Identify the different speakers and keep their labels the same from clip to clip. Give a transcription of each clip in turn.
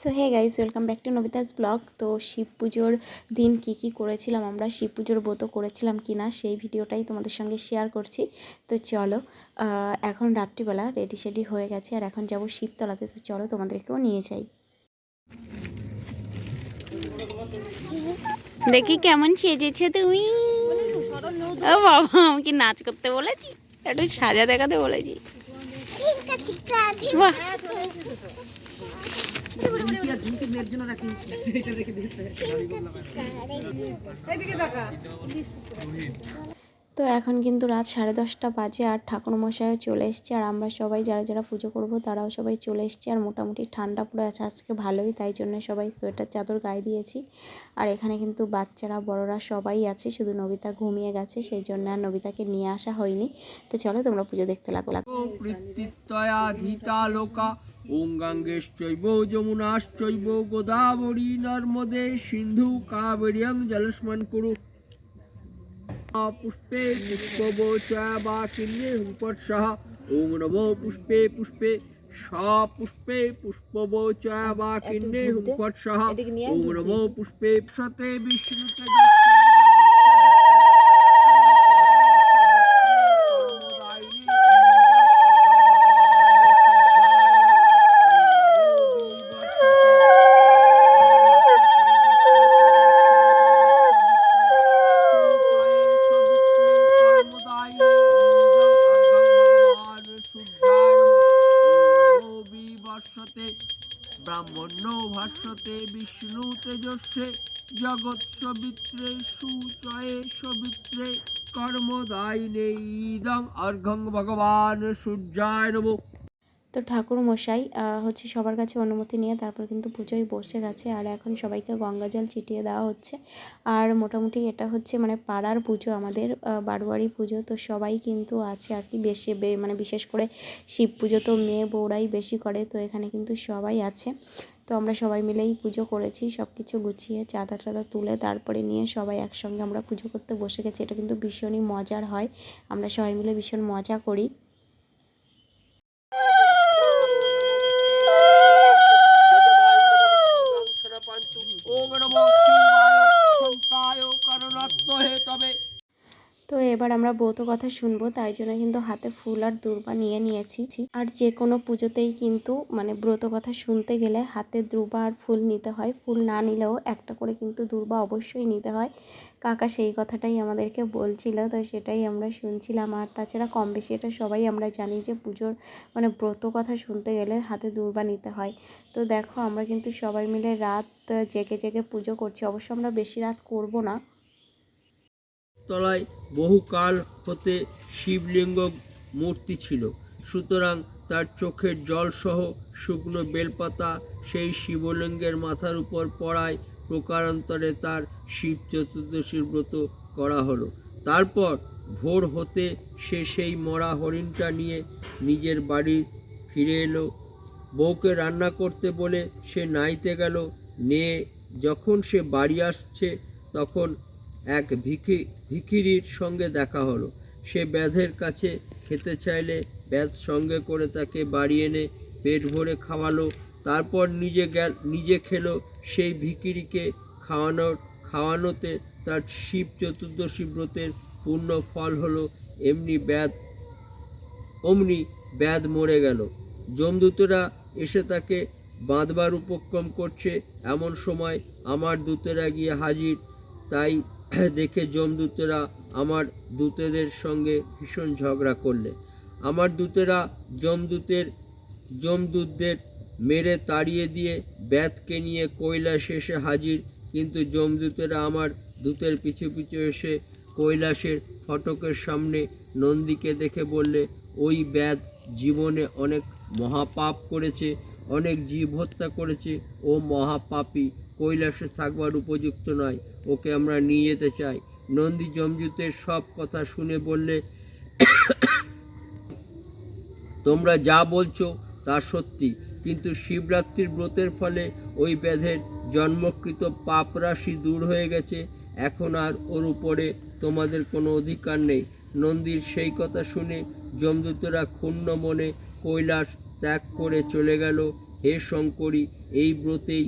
Speaker 1: So hey guys welcome back to Nabita's blog তো শিব পুজোর দিন কি কি করেছিলাম আমরা? শিব পুজোর ব্রত করেছিলাম কি না সেই ভিডিওটাই তোমাদের সঙ্গে শেয়ার করছি। তো চলো এখন রাত্রিবেলা রেডি সেডি হয়ে গেছে আর এখন যাব শিবতলাতে। তো চলো তোমাদেরকেও নিয়ে যাই। দেখি কেমন সেজেছে তুমি। ও বাবা আমাকে নাচ করতে বলেছি একটু সাজা দেখাতে বলেছি। বাহ। তো এখন কিন্তু রাত সাড়ে দশটা বাজে আর ঠাকুরমশাইও চলে এসছে, আর আমরা সবাই যারা যারা পুজো করব তারাও সবাই চলে এসছে, আর মোটামুটি ঠান্ডা পড়ে আছে, আজকে ভালোই, তাই জন্য সবাই সোয়েটার, চাদর গায়ে দিয়েছি। আর এখানে কিন্তু বাচ্চারা, বড়রা সবাই আছে, শুধু নবিতা ঘুমিয়ে গেছে, সেই জন্য আর নবিতাকে নিয়ে আসা হয়নি। তো চলো তোমরা পুজো দেখতে লাগো
Speaker 2: ওং গঙ্গেশ্চৈব যমুনাশ্চৈব গোদাবরী নর্মদে সিন্ধু কাবেরিয়ং জলস্মন কুরু। পুষ্পে পুষ্পবচ বা কিন্যে হুপৎসহ ওং নমো পুষ্পে পুষ্পে পুষ্পে পুষ্পবচ বা কিন্যে হুপৎসহ ওং নমো পুষ্পে সতে বিষ্ণুতে ভগবান সূর্যায় নমঃ।
Speaker 1: তো ঠাকুর মশাই হচ্ছে সবার কাছে অনুমতি নিয়ে তারপর কিন্তু পুজোয় বসে গেছে আর এখন সবাইকে গঙ্গা জল ছিটিয়ে দেওয়া হচ্ছে। আর মোটামুটি এটা হচ্ছে মানে পাড়ার পুজো আমাদের বারোয়ারি পুজো, তো সবাই কিন্তু আছে আর কি বেশি মানে বিশেষ করে শিব পুজো তো মেয়ে বউরাই বেশি করে, তো এখানে কিন্তু সবাই আছে। তো আমরা সবাই মিলেই পুজো করেছি সব কিছু গুছিয়ে চাঁদা টাদা তুলে তারপরে নিয়ে সবাই একসঙ্গে আমরা পুজো করতে বসে গেছি। এটা কিন্তু ভীষণই মজার হয়। আমরা সবাই মিলে ভীষণ মজা করি।
Speaker 2: তবে।
Speaker 1: তো এবার আমরা ব্রত কথা শুনব, তাই জন্য কিন্তু হাতে ফুল আর দুর্বা নিয়ে নিয়েছি। আর যে কোনো পুজোতেই কিন্তু মানে ব্রত কথা শুনতে গেলে হাতে দুর্বা আর ফুল নিতে হয়। ফুল না নিলেও একটা করে কিন্তু দুর্বা অবশ্যই নিতে হয়। কাকা সেই কথাটাই আমাদেরকে বলছিল, তো সেটাই আমরা শুনছিলাম। আর তাছাড়া কম বেশি এটা সবাই আমরা জানি যে পুজোর মানে ব্রত কথা শুনতে গেলে হাতে দুর্বা নিতে হয়। তো দেখো আমরা কিন্তু সবাই মিলে রাত জেগে জেগে পুজো করছি। অবশ্য আমরা বেশি রাত করব না।
Speaker 2: তলায় বহুকাল হতে শিবলিঙ্গ মূর্তি ছিল। সুতরাং তার চোখের জলসহ শুকনো বেলপাতা সেই শিবলিঙ্গের মাথার উপর পড়ায় প্রকারান্তরে তার শিব চতুর্দশীর ব্রত করা হলো। তারপর ভোর হতে সে সেই মরা হরিণটা নিয়ে নিজের বাড়ি ফিরে এলো। বউকে রান্না করতে বলে সে নাইতে গেল। নিয়ে যখন সে বাড়ি আসছে, তখন এক ভিখি, ভিখিরির সঙ্গে দেখা হলো। সে ব্যাধের কাছে খেতে চাইলে ব্যাধ সঙ্গে করে তাকে বাড়ি এনে পেট ভরে খাওয়ালো। তারপর নিজে গেল নিজে খেলো। সেই ভিকিরিকে খাওয়ানোর খাওয়ানোতে তার শিব চতুর্দশী ব্রতের পূর্ণ ফল হলো। এমনি ব্যাধ, অমনি ব্যাধ মরে গেল। যমদূতেরা এসে তাকে বাঁধবার উপক্রম করছে। এমন সময় আমার দূতেরা গিয়ে হাজির। তাই দেখে যমদূতেরা আমার দূতেদের সঙ্গে ভীষণ ঝগড়া করলে। আমার দূতেরা যমদূতের যমদূতদের মেরে তাড়িয়ে দিয়ে ব্যাধকে নিয়ে কৈলাসে এসে হাজির। কিন্তু যমদূতেরা আমার দূতের পিছু পিছু এসে কৈলাসের ফটকের সামনে নন্দীকে দেখে বললে, ওই ব্যাধ জীবনে অনেক মহাপাপ করেছে, অনেক জীব হত্যা করেছে, ও মহাপাপী কৈলাসে থাকবার উপযুক্ত নয়। ওকে আমরা নিয়ে যেতে চাই। নন্দী জমজুতের সব কথা শুনে বললে, তোমরা যা বলছো তা সত্যি। কিন্তু শিবরাত্রির ব্রতের ফলে ওই ব্যাধের জন্মকৃত পাপ রাশি দূর হয়ে গেছে। এখন আর ওর উপরে তোমাদের কোনো অধিকার নেই। নন্দীর সেই কথা শুনে যমদূতরা ক্ষুণ্ণ মনে কৈলাস ত্যাগ করে চলে গেল। হে শঙ্করী, এই ব্রতেই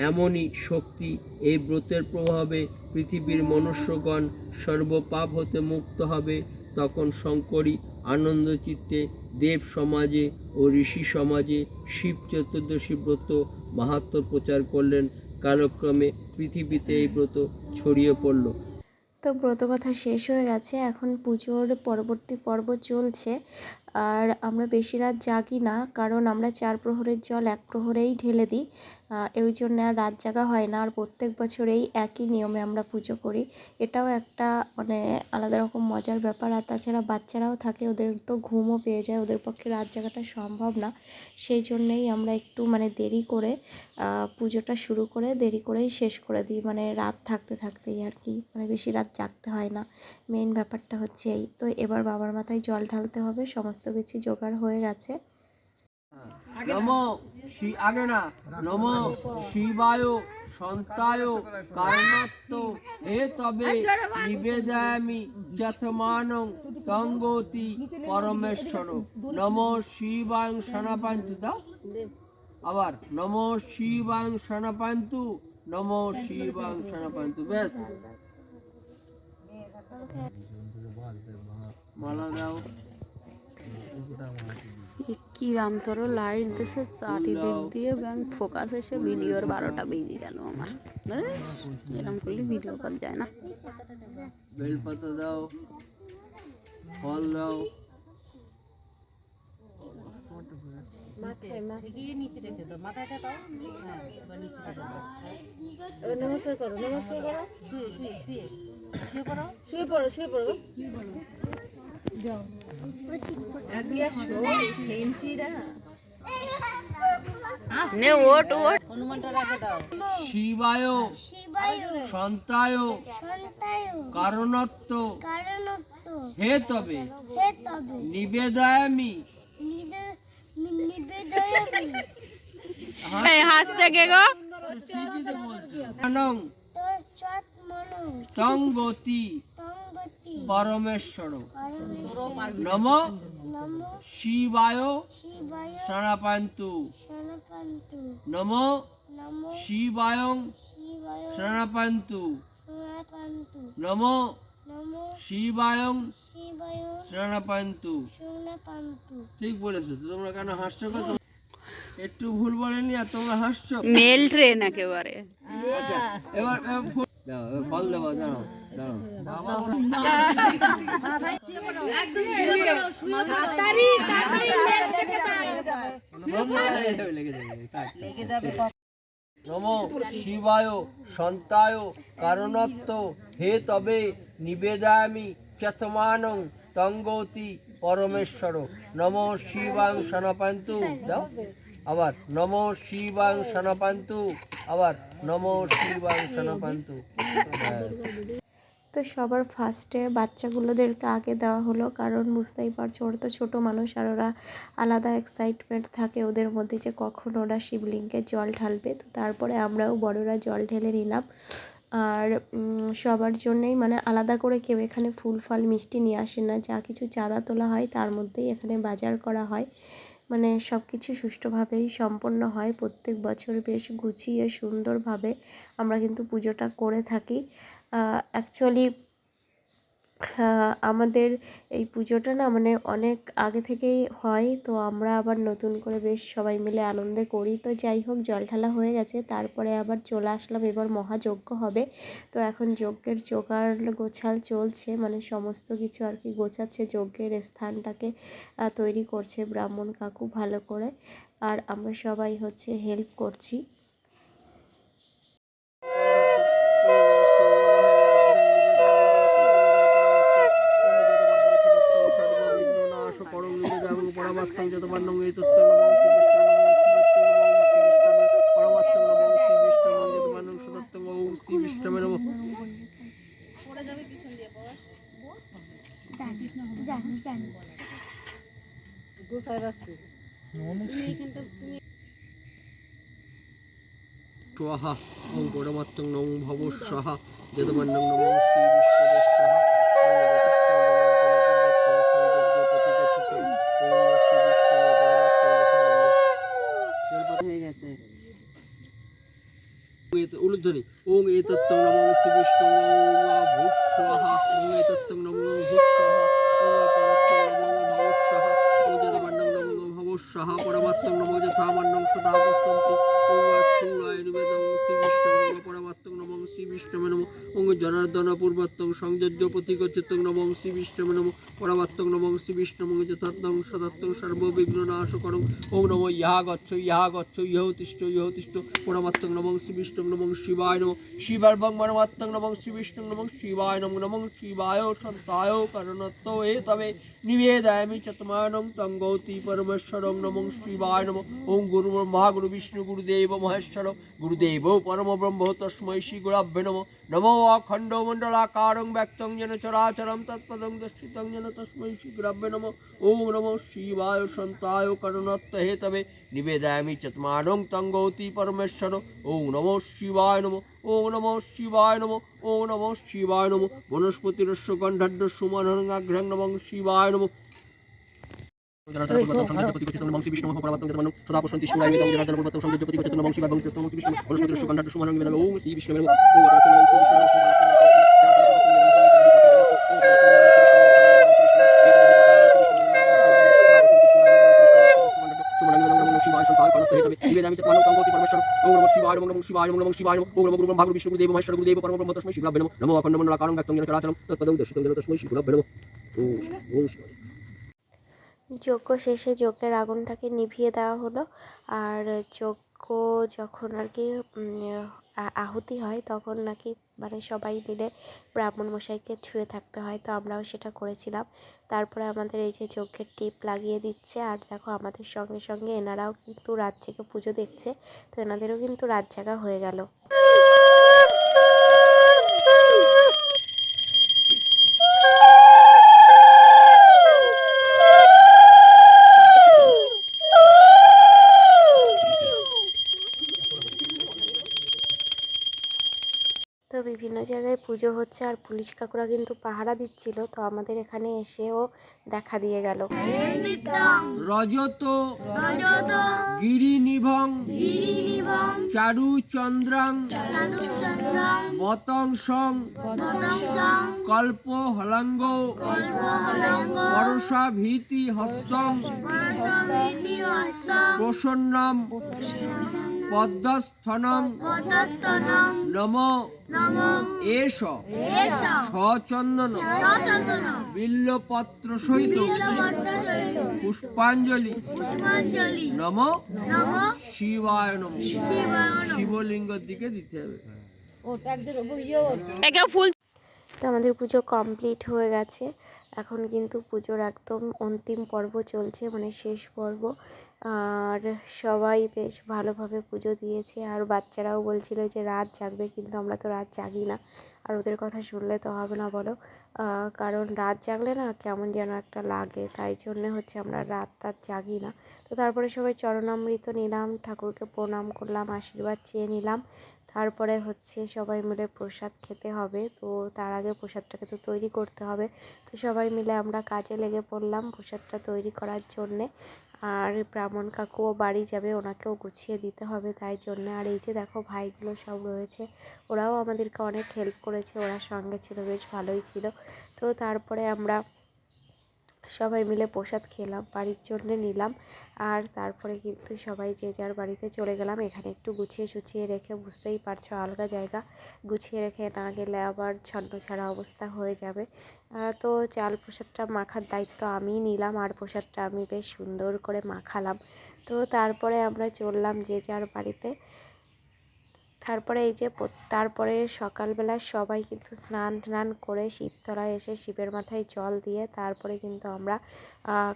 Speaker 2: এমনই শক্তি এই ব্রতের প্রভাবে পৃথিবীর মনুষ্যগণ সর্বপাপ হতে মুক্ত হবে। তখন শঙ্করী আনন্দচিত্তে দেব সমাজে ও ঋষি সমাজে শিব চতুর্দশী ব্রত মাহাত্ম প্রচার করলেন। কালক্রমে পৃথিবীতে এই ব্রত ছড়িয়ে পড়ল।
Speaker 1: তো ব্রত কথা শেষ হয়ে গেছে। এখন পুজোর পরবর্তী পর্ব চলছে। আর আমরা বেশি রাত জাগি না, কারণ আমরা চার প্রহরের জল এক প্রহরেই ঢেলে দিই। এই জন্য আর রাত জাগা হয় না, আর প্রত্যেক বছরেই একই নিয়মে আমরা পুজো করি। এটাও একটা মানে আলাদা রকম মজার ব্যাপার। আর তাছাড়া বাচ্চারাও থাকে, ওদের তো ঘুমও পেয়ে যায়, ওদের পক্ষে রাত জাগাটা সম্ভব না। সেই জন্যেই আমরা একটু মানে দেরি করে পুজোটা শুরু করে দেরি করেই শেষ করে দিই। মানে রাত থাকতে থাকতেই আর কি মানে বেশি রাত জাগতে হয় না। মেন ব্যাপারটা হচ্ছে এই। তো এবার বাবার মাথায় জল ঢালতে হবে, সমস্ত কিছু জোগাড় হয়ে গেছে।
Speaker 2: নম শ্রী আগে না শিবায় সন্তায় কারণত্ব হে তবে যথমান তঙ্গতি পরমেশ্বর। শিবাং সনাপান্তু, দাও। আবার, নম শিবাং সনাপান্তু, নম শিবাং সনাপান্তু বেশ মালা দাও।
Speaker 3: কি রামতর লাইট দিছে চারিদিক দিয়ে ব্যাংক ফোকাস এসে ভিডিওর বারোটা বেজে গেল আমার। এরম করলে ভিডিও করা যায় না।
Speaker 2: বেলপাতা দাও ফল দাও।
Speaker 3: নে ওট ওট
Speaker 2: শিবায় সন্তায় কারণত্ব। হে তবে নিবেদয়ামি।
Speaker 4: নিবে-
Speaker 3: হাসতে গো
Speaker 2: অনং
Speaker 4: তো
Speaker 2: তঙ্গতি পরমেশ্বর। নম।
Speaker 4: নম।
Speaker 2: শিবায়। শরণাপান্তু। নম।
Speaker 4: নম।
Speaker 2: শিবায়ং। শরণাপান্তু। নম।
Speaker 4: নম।
Speaker 2: শিবায়ং। শরণাপান্তু। ঠিক বলেছ। তোমরা কেন হাসছো? একটু ভুল বলেনি আর তোমরা হাসছো?
Speaker 3: মেল ট্রেন একেবারে।
Speaker 2: এবার ফুল দেবো দাঁড়াও। নম শিবায় সন্তায় কারণত্ব হে তবে নিবেদামি চতমানং তঙ্গতি পরমেশ্বর নম শিবাং সনপান্তু দাও আবার নম শিবাং সনপান্তু আবার নম শিবাং সনপান্তু
Speaker 1: তো সবার ফার্স্টে বাচ্চাগুলোদেরকে আগে দেওয়া হলো, কারণ বুঝতেই পারছ ওরা তো ছোটো মানুষ আর ওরা আলাদা এক্সাইটমেন্ট থাকে ওদের মধ্যে যে কখন ওরা শিবলিঙ্গে জল ঢালবে। তো তারপরে আমরাও বড়রা জল ঢেলে নিলাম। আর সবার জন্যেই মানে আলাদা করে কেউ এখানে ফুল ফল মিষ্টি নিয়ে আসে না, যা কিছু চাঁদা তোলা হয় তার মধ্যেই এখানে বাজার করা হয়। মানে সব কিছু সুষ্ঠুভাবেই সম্পন্ন হয়, প্রত্যেক বছর বেশ গুছিয়ে সুন্দরভাবে আমরা কিন্তু পুজোটা করে থাকি। অ্যাকচুয়ালি আমাদের এই পুজোটা না মানে অনেক আগে থেকেই হয়, তো আমরা আবার নতুন করে বেশ সবাই মিলে আনন্দে করি। তো যাই হোক, জল ঢালা হয়ে গেছে, তারপরে আবার চলে আসলাম, এবার মহাযজ্ঞ হবে। তো এখন যজ্ঞের জোগাড় গোছাল চলছে মানে সমস্ত কিছু আর কি গোছাচ্ছে, যজ্ঞের স্থানটাকে তৈরি করছে ব্রাহ্মণ কাকু ভালো করে। আর আমরা সবাই হচ্ছে হেল্প করছি।
Speaker 4: জানি জানি
Speaker 2: স্বাহা ওং পরমাত্মং নমো ভব স্বাহা যদমন্নং নমো শ্রী বিষ্ণবে স্বাহা। উলুধ্বনি ওং এ এতত্তং নমঃ শ্রী বিষ্ণু ভূত স্বাহা ওং এতত্তং নমঃ ভূত স্বাহা ওং পরমাত্মং নমঃ ভব স্বাহা ওং পরমাত্মং নমঃ যথামান্যং সদা পশ্যন্তি ওং শুলায় নিবেদং শ্রী বিষ্ণু নমঃ পরমাত্মং নমঃ শ্রী বিষ্ণু নমঃ ওং জনার্দন পূর্বত্তং সংযোজ্য প্রতিগচ্ছিতং নমঃ শ্রী বিষ্ণু নমঃ পরমাত্মং নমঃ শ্রী বিষ্ণু যথাত্মং সদাত্মং সর্ববিঘ্ন নাশকরং ওং নমঃ ইহা গচ্ছ ইহা গচ্ছ ইহ তিষ্ঠ ইহ তিষ্ঠ পরমাত্মং নমঃ নমঃ শিবায় নমঃ। শিবার্বং পরমাত্মং নমঃ শ্রী বিষ্ণু নমঃ শিবায় নমঃ নমঃ শিবায় সন্তায় কারণত্ব এ তবে। নিবেদয়ামি চতমানং তং পরমেশ্বরং নমঃ শিবায় নমঃ। ওং গুরু ব্রহ্মা গুরু বিষ্ণু গুরুদেব মহেশ্বর। গুরুদেব পরম ব্রহ্ম তস্মৈ শ্রী গুরাভ্যে নমঃ। নমো অখণ্ড মণ্ডলাকারং ব্যক্তং যেন চরাচরম তৎপদং দর্শিতং যেন তস্মৈ শ্রী গুরাভ্যে নমঃ ওম নমঃ শিবায় সন্তায় করণত্ব হে তবে নিবেদয়ামি চতমানং তং গৌতি পরমেশ্বর ওম নমঃ শিবায় নমঃ ওম নমঃ শিবায় নমঃ ওম নমঃ শিবায় নমঃ বনস্পতিরস্য গন্ধাঢ্য সুমনহঙ্গাঘ্রং নমঃ শিবায় নমঃ নমো অখণ্ড মন্ডলা কারণ ব্যক্তং যেন চরাচরম তৎপদং দর্শিতং যেন তস্মৈ শ্রী গুরুভ্যো নমঃ ওম ওম শিবায়
Speaker 1: যজ্ঞ শেষে যজ্ঞের আগুনটাকে নিভিয়ে দেওয়া হলো। আর যজ্ঞ যখন আর কি আহুতি হয়, তখন নাকি মানে সবাই মিলে ব্রাহ্মণ মশাইকে ছুঁয়ে থাকতে হয়। তো আমরাও সেটা করেছিলাম। তারপরে আমাদের এই যে যজ্ঞের টিপ লাগিয়ে দিচ্ছে, আর দেখো আমাদের সঙ্গে সঙ্গে এনারাও কিন্তু রাত জেগে পুজো দেখছে, তো এনাদেরও কিন্তু রাত জাগা হয়ে গেল তো বিভিন্ন পুজো হচ্ছে আর পুলিশ কাকুরা কিন্তু পাহারা দিচ্ছিল তো আমাদের এখানে এসেও দেখা দিয়ে গেল।
Speaker 2: রজত গিরিনিভং চারু চন্দ্রাং বতংসং কল্প হলাঙ্গ পরশা ভীতি হস্তং প্রসন্নম পদ্মস্থনম। নম। এষ। সচন্দন বিল্লপত্র সহিত পুষ্পাঞ্জলি। নম। শিবায় নম শিবলিঙ্গের দিকে দিতে হবে।
Speaker 3: ফুল
Speaker 1: তো আমাদের পুজো কমপ্লিট হয়ে গেছে। এখন কিন্তু পুজোর একদম অন্তিম পর্ব চলছে মানে শেষ পর্ব। আর সবাই বেশ ভালোভাবে পুজো দিয়েছে। আর বাচ্চারাও বলছিল যে, রাত জাগবে কিন্তু আমরা তো রাত জাগি না। আর ওদের কথা শুনলে তো হবে না বলো। কারণ রাত জাগলে না কেমন যেন একটা লাগে। তাই জন্যে হচ্ছে আমরা রাত রাত জাগি না। তো তারপরে সবাই চরণামৃত নিলাম, ঠাকুরকে প্রণাম করলাম, আশীর্বাদ চেয়ে নিলাম। তারপরে হচ্ছে সবাই মিলে প্রসাদ খেতে হবে। তো তার আগে প্রসাদটাকে তো তৈরি করতে হবে। তো সবাই মিলে আমরা কাজে লেগে পড়লাম প্রসাদটা তৈরি করার জন্যে। আর ব্রাহ্মণ কাকুও বাড়ি যাবে, ওনাকেও গুছিয়ে দিতে হবে তাই জন্যে। আর এই যে দেখো ভাইগুলো সব রয়েছে, ওরাও আমাদেরকে অনেক হেল্প করেছে, ওরা সঙ্গে ছিল, বেশ ভালোই ছিল। তো তারপরে আমরা সবাই মিলে প্রসাদ খেলাম, বাড়ির জন্য নিলাম। আর তারপরে কিন্তু সবাই যে যার বাড়িতে চলে গেলাম, এখানে একটু গুছিয়ে সুছিয়ে রেখে বুঝতেই পারছ আলগা জায়গা। গুছিয়ে রেখে না গেলে আবার ছন্ন ছাড়া অবস্থা হয়ে যাবে। তো চাল প্রসাদটা মাখার দায়িত্ব আমিই নিলাম, আর প্রসাদটা আমি বেশ সুন্দর করে মাখালাম। তো তারপরে আমরা চললাম যে যার বাড়িতে। তারপরে এই যে তারপরে সকালবেলা সবাই কিন্তু স্নান টান করে শিবতলায় এসে শিবের মাথায় জল দিয়ে তারপরে কিন্তু আমরা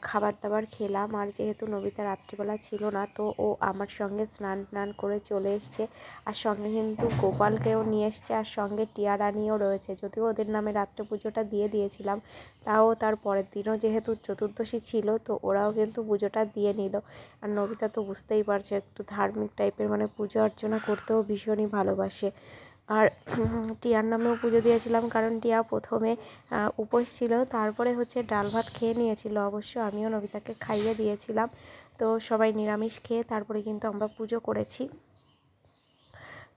Speaker 1: খাবার দাবার খেলাম। আর যেহেতু নবিতা রাত্রিবেলা ছিল না, তো ও আমার সঙ্গে স্নান টান করে চলে এসছে। আর সঙ্গে কিন্তু গোপালকেও নিয়ে এসছে। আর সঙ্গে টিয়া রানিও রয়েছে। যদিও ওদের নামে রাত্রে পুজোটা দিয়ে দিয়েছিলাম, তাও তার পরের দিনও যেহেতু চতুর্দশী ছিল, তো ওরাও কিন্তু পুজোটা দিয়ে নিল। আর নবিতা তো বুঝতেই পারছে, একটু ধার্মিক টাইপের মানে পুজো অর্চনা করতেও ভীষণই ভালোবাসে। আর টিয়ার নামেও পুজো দিয়েছিলাম কারণ টিয়া প্রথমে উপোস ছিল, তারপরে হচ্ছে ডাল ভাত খেয়ে নিয়েছিল অবশ্য। আমিও নবিতাকে খাইয়ে দিয়েছিলাম। তো সবাই নিরামিষ খেয়ে তারপরে কিন্তু আমরা পুজো করেছি।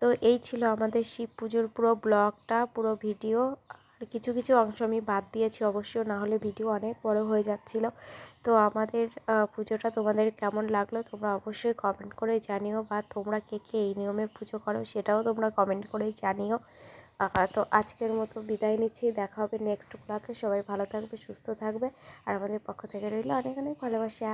Speaker 1: তো এই ছিল আমাদের শিব পুজোর পুরো ব্লগটা, পুরো ভিডিও। আর কিছু কিছু অংশ আমি বাদ দিয়েছি অবশ্য না হলে ভিডিও অনেক বড় হয়ে যাচ্ছিল। তো আমাদের পুজোটা তোমাদের কেমন লাগল তোমরা অবশ্যই কমেন্ট করে জানিও বা তোমরা কে কে এই নিয়মে পুজো করো সেটাও তোমরা কমেন্ট করে জানিও। তো আজকের মতো বিদায় নিচ্ছি, দেখা হবে নেক্সট ব্লগে সবাই ভালো থাকবে, সুস্থ থাকবে। আর আমাদের পক্ষ থেকে রইল অনেক অনেক ভালোবাসা।